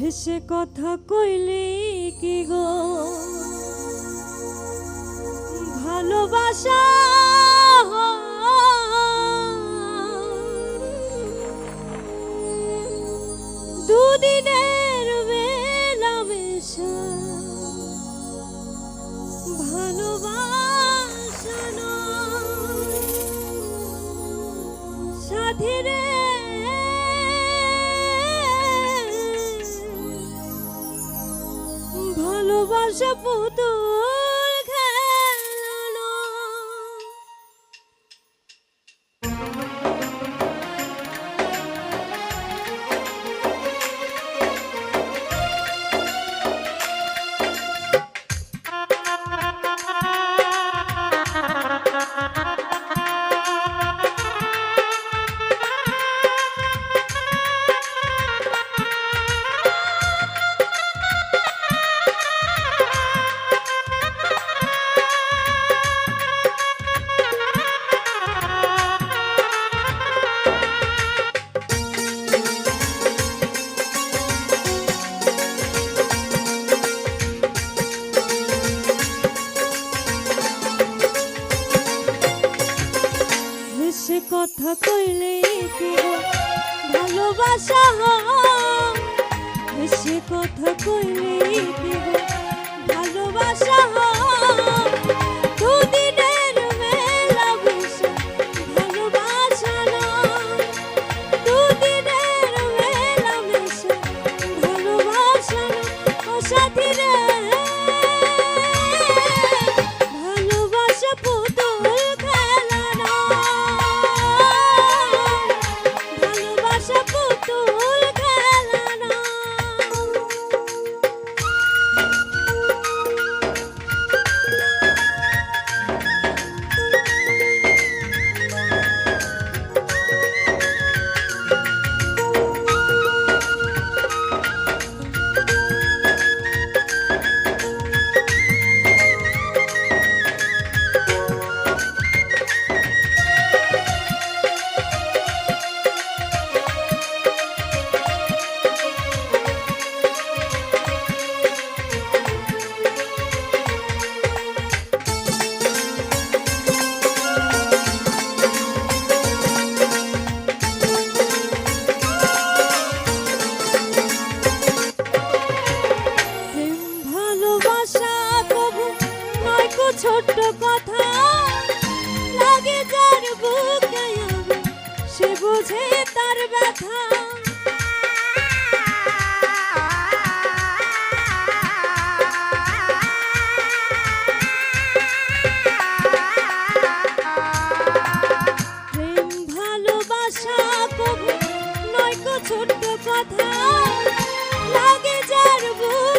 হেসে কথা কইলি কি গো? ভালোবাসা দুদিনের বেলা ভালোবাসা সাধিরে 舍不得。কথা কইলে ভালোবাসা হেসে কথা কইলে ভালোবাসা Chapeau ছোট্ট কথা। লাগে যার ভুল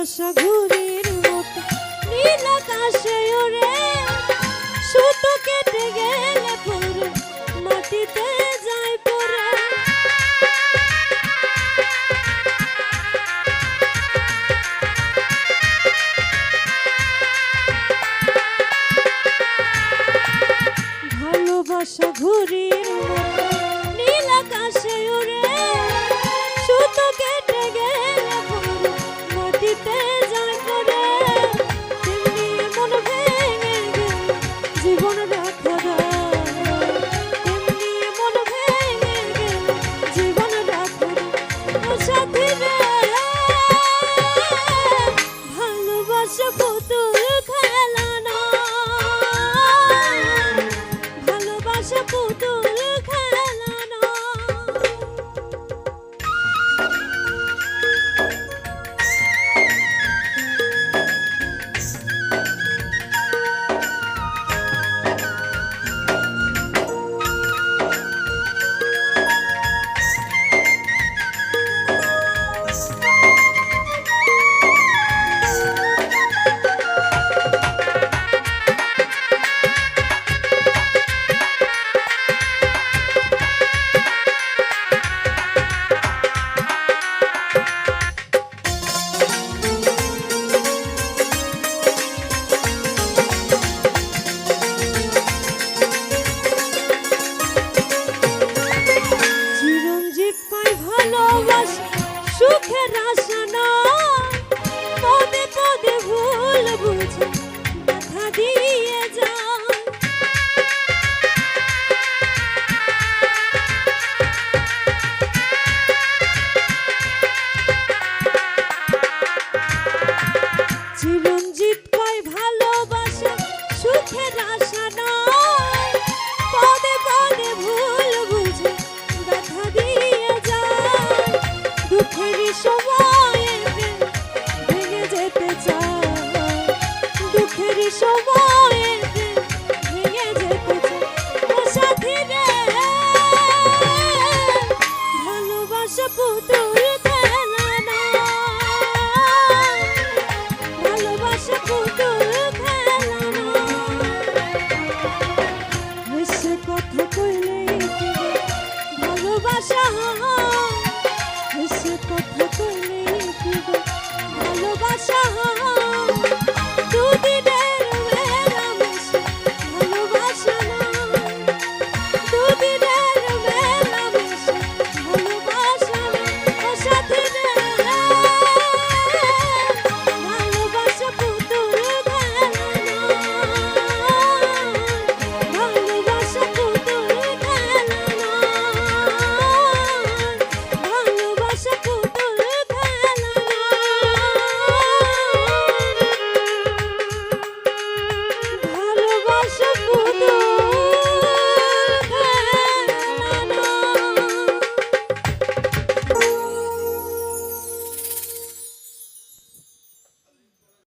শশা ঘুরির মতো নীল আকাশে ওরে সুতো কেটে গেল বাঁচা দুঃখের সবাই